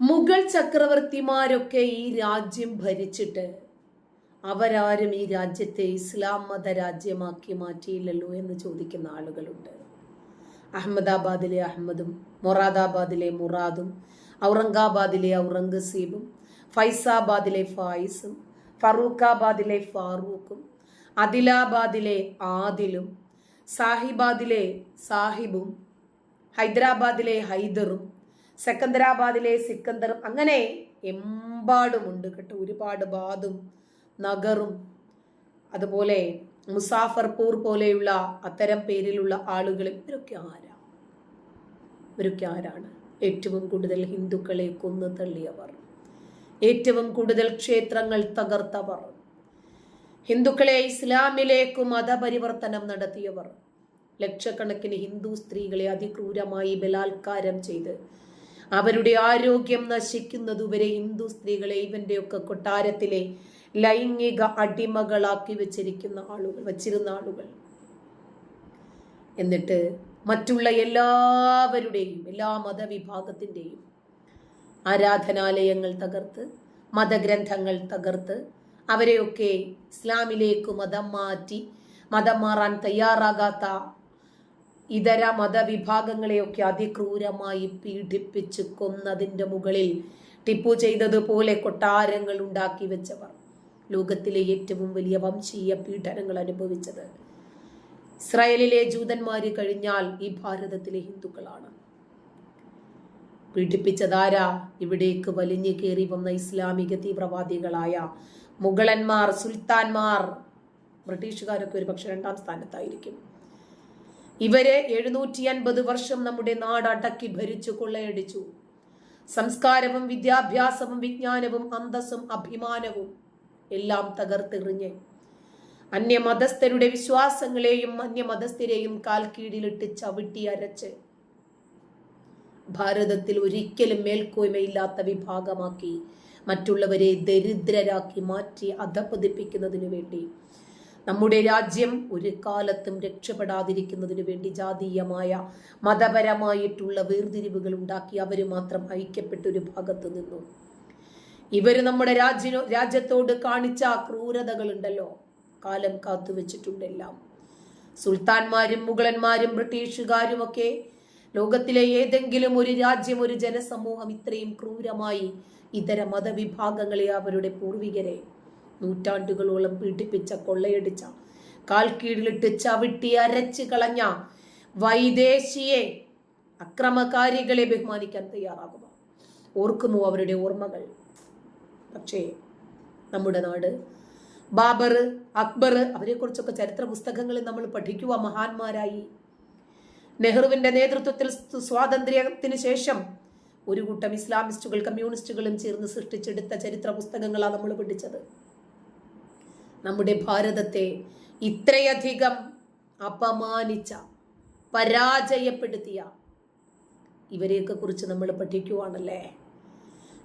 മുഗൾ ചക്രവർത്തിമാരൊക്കെ ഈ രാജ്യം ഭരിച്ചിട്ട് അവരാരും ഈ രാജ്യത്തെ ഇസ്ലാം മത രാജ്യമാക്കി മാറ്റിയില്ലല്ലോ എന്ന് ചോദിക്കുന്ന ആളുകളുണ്ട്. അഹമ്മദാബാദിലെ അഹമ്മദും മൊറാദാബാദിലെ മുറാദും ഔറംഗാബാദിലെ ഔറംഗസീബും ഫൈസാബാദിലെ ഫായിസും ഫറൂഖാബാദിലെ ഫാറൂഖും അദിലാബാദിലെ ആദിലും സാഹിബാദിലെ സാഹിബും ഹൈദരാബാദിലെ ഹൈദറും സെക്കന്ദരാബാദിലെ സിക്കന്ദറും അങ്ങനെ എമ്പാടുമുണ്ട് കേട്ടോ. ഒരുപാട് ബാദും നഗറും അതുപോലെ മുസാഫർപൂർ പോലെയുള്ള അത്തരം പേരിലുള്ള ആളുകൾ ഇവരൊക്കെ ആരാ? ഇവരൊക്കെ ആരാണ്? ഏറ്റവും കൂടുതൽ ഹിന്ദുക്കളെ കൊന്നു തള്ളിയവർ ഏറ്റവും കൂടുതൽ ക്ഷേത്രങ്ങൾ തകർത്തവർ ഹിന്ദുക്കളെ ഇസ്ലാമിലേക്ക് മതപരിവർത്തനം നടത്തിയവർ ലക്ഷക്കണക്കിന് ഹിന്ദു സ്ത്രീകളെ അതിക്രൂരമായി ബലാത്കാരം ചെയ്ത് അവരുടെ ആരോഗ്യം നശിക്കുന്നതുവരെ ഹിന്ദു സ്ത്രീകളെ ഇവന്റെയൊക്കെ കൊട്ടാരത്തിലെ ലൈംഗിക അടിമകളാക്കി വെച്ചിരിക്കുന്ന ആളുകൾ വച്ചിരുന്ന ആളുകൾ. എന്നിട്ട് മറ്റുള്ള എല്ലാവരുടെയും എല്ലാ മതവിഭാഗത്തിന്റെയും ആരാധനാലയങ്ങൾ തകർത്ത് മതഗ്രന്ഥങ്ങൾ തകർത്ത് അവരെയൊക്കെ ഇസ്ലാമിലേക്ക് മതം മാറ്റി മതം മാറാൻ തയ്യാറാകാത്ത ഇതര മതവിഭാഗങ്ങളെയൊക്കെ അതിക്രൂരമായി പീഡിപ്പിച്ച് കൊന്നതിന്റെ മുകളിൽ ടിപ്പു ചെയ്തതുപോലെ കൊട്ടാരങ്ങൾ ഉണ്ടാക്കി വെച്ചവർ. ലോകത്തിലെ ഏറ്റവും വലിയ വംശീയ പീഡനങ്ങൾ അനുഭവിച്ചത്. ഇസ്രായേലിലെ ജൂതന്മാര് കഴിഞ്ഞാൽ ഈ ഭാരതത്തിലെ ഹിന്ദുക്കളാണ്. പീഡിപ്പിച്ചതാരാ? ഇവിടേക്ക് വലിഞ്ഞു കയറി വന്ന ഇസ്ലാമിക തീവ്രവാദികളായ മുഗളന്മാർ സുൽത്താൻമാർ ബ്രിട്ടീഷുകാരൊക്കെ ഒരു പക്ഷെ രണ്ടാം സ്ഥാനത്തായിരിക്കും. ഇവരെ എഴുന്നൂറ്റി അൻപത് വർഷം നമ്മുടെ നാട് അടക്കി ഭരിച്ചു കൊള്ളയടിച്ചു. സംസ്കാരവും വിദ്യാഭ്യാസവും വിജ്ഞാനവും അന്തസ്സും അഭിമാനവും എല്ലാം തകർത്തെറിഞ്ഞ് അന്യമതസ്ഥരുടെ വിശ്വാസങ്ങളെയും അന്യമതസ്ഥരെയും കാൽ കീഴിലിട്ട് ചവിട്ടി അരച്ച് ഭാരതത്തിൽ ഒരിക്കലും മേൽക്കോയ്മയില്ലാത്ത വിഭാഗമാക്കി മറ്റുള്ളവരെ ദരിദ്രരാക്കി മാറ്റി അധപ്പതിപ്പിക്കുന്നതിനു വേണ്ടി നമ്മുടെ രാജ്യം ഒരു കാലത്തും രക്ഷപ്പെടാതിരിക്കുന്നതിനു വേണ്ടി ജാതീയമായ മതപരമായിട്ടുള്ള വേർതിരിവുകൾ ഉണ്ടാക്കി അവർ മാത്രം ഐക്യപ്പെട്ട ഒരു ഭാഗത്ത് നിന്നു. ഇവർ നമ്മുടെ രാജ്യ രാജ്യത്തോട് കാണിച്ച ക്രൂരതകളുണ്ടല്ലോ. കാലം കാത്തു വെച്ചിട്ടുണ്ടെല്ലാം. സുൽത്താൻമാരും മുഗളന്മാരും ബ്രിട്ടീഷുകാരും ഒക്കെ ലോകത്തിലെ ഏതെങ്കിലും ഒരു രാജ്യം ഒരു ജനസമൂഹം ഇത്രയും ക്രൂരമായി ഇതര മതവിഭാഗങ്ങളെ അവരുടെ പൂർവികരെ നൂറ്റാണ്ടുകളോളം പീഡിപ്പിച്ച കൊള്ളയടിച്ച കാൽ കീഴിലിട്ട് ചവിട്ടി അരച്ച് കളഞ്ഞ വൈദേശിയെ അക്രമകാരികളെ ബഹുമാനിക്കാൻ തയ്യാറാകുമോ ഓർക്കുമോ അവരുടെ ഓർമ്മകൾ. പക്ഷേ നമ്മുടെ നാട് ബാബർ അക്ബർ അവരെക്കുറിച്ചൊക്കെ ചരിത്ര പുസ്തകങ്ങളിൽ നമ്മൾ പഠിക്കുക മഹാന്മാരായി. നെഹ്റുവിന്റെ നേതൃത്വത്തിൽ സ്വാതന്ത്ര്യത്തിന് ശേഷം ഒരു കൂട്ടം ഇസ്ലാമിസ്റ്റുകൾ കമ്മ്യൂണിസ്റ്റുകളും ചേർന്ന് സൃഷ്ടിച്ചെടുത്ത ചരിത്ര പുസ്തകങ്ങളാണ് നമ്മൾ പഠിച്ചത്. നമ്മുടെ ഭാരതത്തെ ഇത്രയധികം അപമാനിച്ച പരാജയപ്പെടുത്തിയ ഇവരെയൊക്കെ കുറിച്ച് നമ്മൾ പഠിക്കുവാണല്ലേ?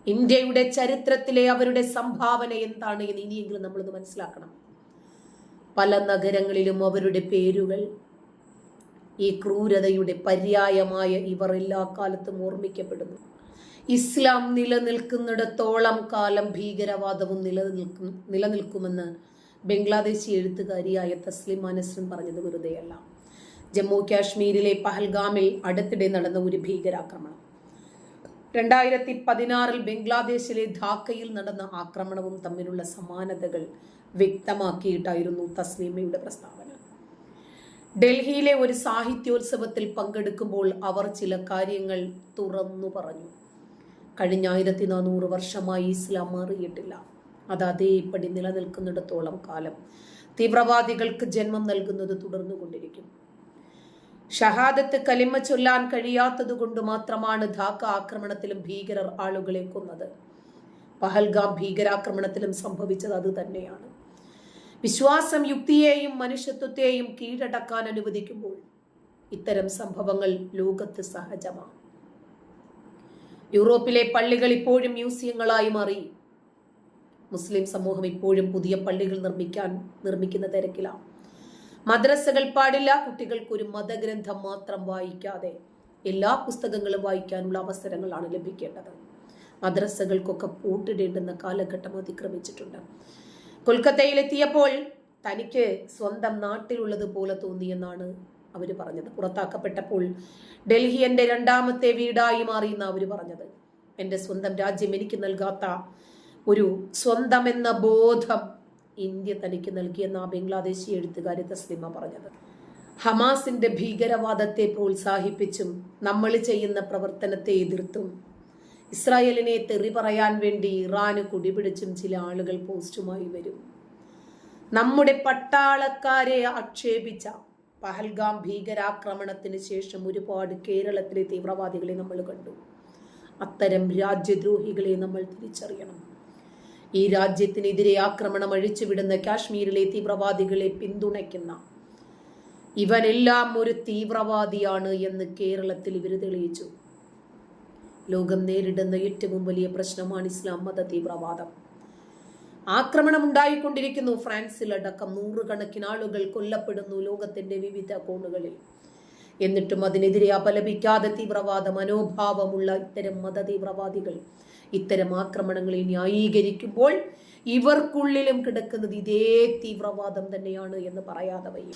ഇന്ത്യയുടെ ചരിത്രത്തിലെ അവരുടെ സംഭാവന എന്താണ് എന്ന് ഇനിയെങ്കിലും നമ്മളത് മനസ്സിലാക്കണം. പല നഗരങ്ങളിലും അവരുടെ പേരുകൾ ഈ ക്രൂരതയുടെ പര്യായമായ ഇവർ എല്ലാ കാലത്തും ഓർമ്മിക്കപ്പെടുന്നു. ഇസ്ലാം നിലനിൽക്കുന്നിടത്തോളം കാലം ഭീകരവാദവും നിലനിൽക്കും നിലനിൽക്കുമെന്ന് ബംഗ്ലാദേശി എഴുത്തുകാരിയായ തസ്ലിം അനസ്രൻ പറഞ്ഞത് വെറുതെയല്ല. ജമ്മു കാശ്മീരിലെ പഹൽഗാമിൽ അടുത്തിടെ നടന്ന ഒരു ഭീകരാക്രമണം. രണ്ടായിരത്തി പതിനാറിൽ ബംഗ്ലാദേശിലെ ധാക്കയിൽ നടന്ന ആക്രമണവും തമ്മിലുള്ള സമാനതകൾ വ്യക്തമാക്കിയിട്ടായിരുന്നു തസ്ലീമയുടെ പ്രസ്താവന. ഡൽഹിയിലെ ഒരു സാഹിത്യോത്സവത്തിൽ പങ്കെടുക്കുമ്പോൾ അവർ ചില കാര്യങ്ങൾ തുറന്നു പറഞ്ഞു. കഴിഞ്ഞ ആയിരത്തി നാനൂറ് വർഷമായി ഇസ്ലാം മാറിയിട്ടില്ല. അത് അതേപടി നിലനിൽക്കുന്നിടത്തോളം കാലം തീവ്രവാദികൾക്ക് ജന്മം നൽകുന്നത് തുടർന്നുകൊണ്ടിരിക്കും ഷഹാദത്ത് കലിമ ചൊല്ലാൻ കഴിയാത്തത് കൊണ്ട് മാത്രമാണ് ധാക്ക ആക്രമണത്തിലും ഭീകരർ ആളുകളെ കൊന്നത്. പഹൽഗാം ഭീകരാക്രമണത്തിലും സംഭവിച്ചത് അത് തന്നെയാണ്. വിശ്വാസം യുക്തിയെയും മനുഷ്യത്വത്തെയും കീഴടക്കാൻ അനുവദിക്കുമ്പോൾ ഇത്തരം സംഭവങ്ങൾ ലോകത്ത് സഹജമാണ്. യൂറോപ്പിലെ പള്ളികൾ ഇപ്പോഴും മ്യൂസിയങ്ങളായി മാറി. മുസ്ലിം സമൂഹം ഇപ്പോഴും പുതിയ പള്ളികൾ നിർമ്മിക്കാൻ നിർമ്മിക്കുന്ന തിരക്കിലാണ്. മദ്രസകൾ പാടില്ല കുട്ടികൾക്ക് ഒരു മതഗ്രന്ഥം മാത്രം വായിക്കാതെ എല്ലാ പുസ്തകങ്ങളും വായിക്കാനുള്ള അവസരങ്ങളാണ് ലഭിക്കേണ്ടത്. മദ്രസകൾക്കൊക്കെ പൂട്ടിടേണ്ടുന്ന കാലഘട്ടം അതിക്രമിച്ചിട്ടുണ്ട്. കൊൽക്കത്തയിലെത്തിയപ്പോൾ തനിക്ക് സ്വന്തം നാട്ടിലുള്ളതുപോലെ തോന്നിയെന്നാണ് അവർ പറഞ്ഞത്. പുറത്താക്കപ്പെട്ടപ്പോൾ ഡൽഹി എന്റെ രണ്ടാമത്തെ വീടായി മാറി എന്ന് അവർ പറഞ്ഞത്. എന്റെ സ്വന്തം രാജ്യം എനിക്ക് നൽകാത്ത ഒരു സ്വന്തമെന്ന ബോധം ഇന്ത്യ തനിക്ക് നൽകിയെന്ന ബംഗ്ലാദേശി എഴുത്തുകാരി തസ്ലിമ പറഞ്ഞത്. ഹമാസിന്റെ ഭീകരവാദത്തെ പ്രോത്സാഹിപ്പിച്ചും നമ്മൾ ചെയ്യുന്ന പ്രവർത്തനത്തെ എതിർത്തും ഇസ്രായേലിനെ തെറി പറയാൻ വേണ്ടി ഇറാന് കുടിപിടിച്ചും ചില ആളുകൾ പോസ്റ്റുമായി വരും. നമ്മുടെ പട്ടാളക്കാരെ ആക്ഷേപിച്ച പഹൽഗാം ഭീകരാക്രമണത്തിന് ശേഷം ഒരുപാട് കേരളത്തിലെ തീവ്രവാദികളെ നമ്മൾ കണ്ടു. അത്തരം രാജ്യദ്രോഹികളെ നമ്മൾ തിരിച്ചറിയണം. ഈ രാജ്യത്തിനെതിരെ ആക്രമണം അഴിച്ചുവിടുന്ന കാശ്മീരിലെ തീവ്രവാദികളെ പിന്തുണയ്ക്കുന്ന ഇവനെല്ലാം ഒരു തീവ്രവാദിയാണ് എന്ന് കേരളത്തിൽ ഇവർ തെളിയിച്ചു. ലോകം നേരിടുന്ന ഏറ്റവും വലിയ പ്രശ്നമാണ് ഇസ്ലാം മത തീവ്രവാദം. ആക്രമണം ഉണ്ടായിക്കൊണ്ടിരിക്കുന്നു. ഫ്രാൻസിൽ അടക്കം നൂറുകണക്കിന് ആളുകൾ കൊല്ലപ്പെടുന്നു ലോകത്തിന്റെ വിവിധ കോണുകളിൽ. എന്നിട്ടും അതിനെതിരെ അപലപിക്കാതെ തീവ്രവാദ മനോഭാവമുള്ള ഇത്തരം മത തീവ്രവാദികൾ ഇത്തരം ആക്രമണങ്ങളെ ന്യായീകരിക്കുമ്പോൾ ഇവർക്കുള്ളിലും കിടക്കുന്നത് ഇതേ തീവ്രവാദം തന്നെയാണ് എന്ന് പറയാതെ വയ്യ.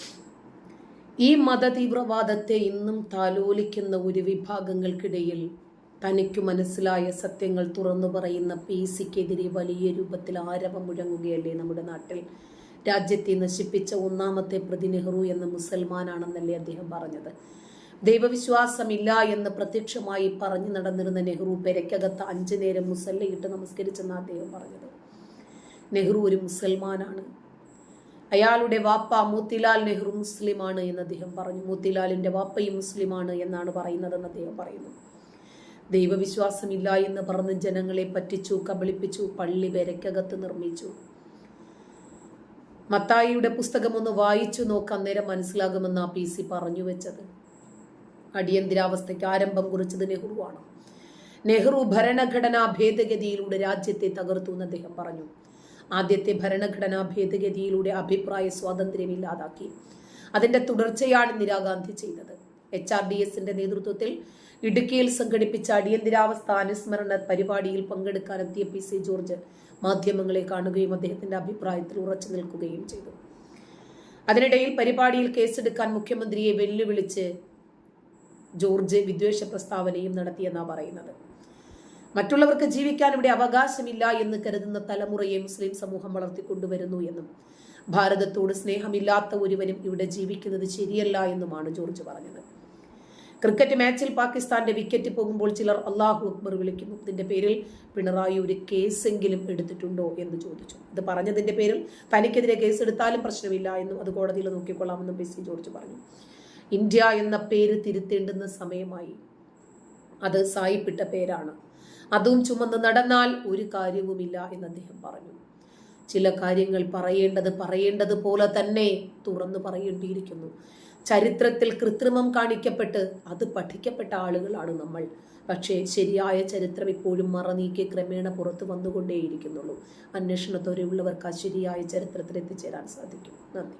ഈ മത തീവ്രവാദത്തെ ഇന്നും താലോലിക്കുന്ന ഒരു വിഭാഗങ്ങൾക്കിടയിൽ തനിക്കു മനസ്സിലായ സത്യങ്ങൾ തുറന്നു പറയുന്ന പി സിക്കെതിരെ വലിയ രൂപത്തിൽ ആരവം മുഴങ്ങുകയല്ലേ നമ്മുടെ നാട്ടിൽ രാജ്യത്തെ നശിപ്പിച്ച ഒന്നാമത്തെ പ്രതി നെഹ്റു എന്ന മുസൽമാനാണെന്നല്ലേ അദ്ദേഹം പറഞ്ഞത്. ദൈവവിശ്വാസമില്ല എന്ന് പ്രത്യക്ഷമായി പറഞ്ഞു നടന്നിരുന്ന നെഹ്റു പെരയ്ക്കകത്ത് അഞ്ചു നേരം മുസല്ലയിട്ട് നമസ്കരിച്ചെന്ന് അദ്ദേഹം പറഞ്ഞത്. നെഹ്റു ഒരു മുസൽമാനാണ്. അയാളുടെ വാപ്പ മോത്തിലാൽ നെഹ്റു മുസ്ലിമാണ് എന്ന് അദ്ദേഹം പറഞ്ഞു. മോത്തിലാലിന്റെ വാപ്പയും മുസ്ലിമാണ് എന്നാണ് പറയുന്നതെന്ന് അദ്ദേഹം പറയുന്നു. ദൈവവിശ്വാസമില്ല എന്ന് പറഞ്ഞ് ജനങ്ങളെ പറ്റിച്ചു കബളിപ്പിച്ചു പള്ളി പെരയ്ക്കകത്ത് നിർമ്മിച്ചു. മത്തായിയുടെ പുസ്തകം ഒന്ന് വായിച്ചു നോക്കാൻ നേരം മനസ്സിലാകുമെന്നാണ് പി സി പറഞ്ഞു വെച്ചത്. അടിയന്തരാവസ്ഥയ്ക്ക് ആരംഭം കുറിച്ചത് നെഹ്റുവാണ്. നെഹ്റു ഭരണഘടനാ ഭേദഗതിയിലൂടെ രാജ്യത്തെ തകർത്തു എന്ന് അദ്ദേഹം പറഞ്ഞു. ആദ്യത്തെ ഭരണഘടനാ ഭേദഗതിയിലൂടെ അഭിപ്രായ സ്വാതന്ത്ര്യം ഇല്ലാതാക്കി. അതിന്റെ തുടർച്ചയാണ് ഇന്ദിരാഗാന്ധി ചെയ്തത്. എച്ച് ആർ ഡി എസിന്റെ നേതൃത്വത്തിൽ ഇടുക്കിയിൽ സംഘടിപ്പിച്ച അടിയന്തരാവസ്ഥ അനുസ്മരണ പരിപാടിയിൽ പങ്കെടുക്കാൻ എത്തിയ പി സി ജോർജ് മാധ്യമങ്ങളെ കാണുകയും അദ്ദേഹത്തിന്റെ അഭിപ്രായത്തിൽ ഉറച്ചു നിൽക്കുകയും ചെയ്തു. അതിനിടയിൽ പരിപാടിയിൽ കേസെടുക്കാൻ മുഖ്യമന്ത്രിയെ വെല്ലുവിളിച്ച് ജോർജ് വിദ്വേഷ പ്രസ്താവനയും നടത്തിയെന്നാണ് പറയുന്നത്. മറ്റുള്ളവർക്ക് ജീവിക്കാൻ ഇവിടെ അവകാശമില്ല എന്ന് കരുതുന്ന തലമുറയെ മുസ്ലിം സമൂഹം വളർത്തിക്കൊണ്ടുവരുന്നു എന്നും ഭാരതത്തോട് സ്നേഹമില്ലാത്ത ഒരുവനും ഇവിടെ ജീവിക്കുന്നത് ശരിയല്ല എന്നുമാണ് ജോർജ് പറഞ്ഞത്. ക്രിക്കറ്റ് മാച്ചിൽ പാകിസ്ഥാന്റെ വിക്കറ്റ് പോകുമ്പോൾ ചിലർ അള്ളാഹു അക്ബർ വിളിക്കുന്നു. ഇതിന്റെ പേരിൽ പിണറായി ഒരു കേസെങ്കിലും എടുത്തിട്ടുണ്ടോ എന്ന് ചോദിച്ചു. ഇത് പറഞ്ഞതിന്റെ പേരിൽ തനിക്കെതിരെ കേസ് എടുത്താലും പ്രശ്നമില്ല എന്നും അത് കോടതിയിൽ നോക്കിക്കൊള്ളാമെന്നും പി സി ജോർജ് പറഞ്ഞു. ഇന്ത്യ എന്ന പേര് തിരുത്തേണ്ടുന്ന സമയമായി. അത് സായിപ്പിട്ട പേരാണ്. അതും ചുമന്ന് നടന്നാൽ ഒരു കാര്യവുമില്ല എന്ന് അദ്ദേഹം പറഞ്ഞു. ചില കാര്യങ്ങൾ പറയേണ്ടത് പറയേണ്ടത് പോലെ തന്നെ തുറന്നു പറയേണ്ടിയിരിക്കുന്നു. ചരിത്രത്തിൽ കൃത്രിമം കാണിക്കപ്പെട്ട് അത് പഠിക്കപ്പെട്ട ആളുകളാണ് നമ്മൾ. പക്ഷേ ശരിയായ ചരിത്രം ഇപ്പോഴും മറനീക്കി ക്രമേണ പുറത്തു വന്നുകൊണ്ടേയിരിക്കുന്നുള്ളൂ. അന്വേഷണത്തോടെയുള്ളവർക്ക് ആ ശരിയായ ചരിത്രത്തിൽ എത്തിച്ചേരാൻ സാധിക്കും. നന്ദി.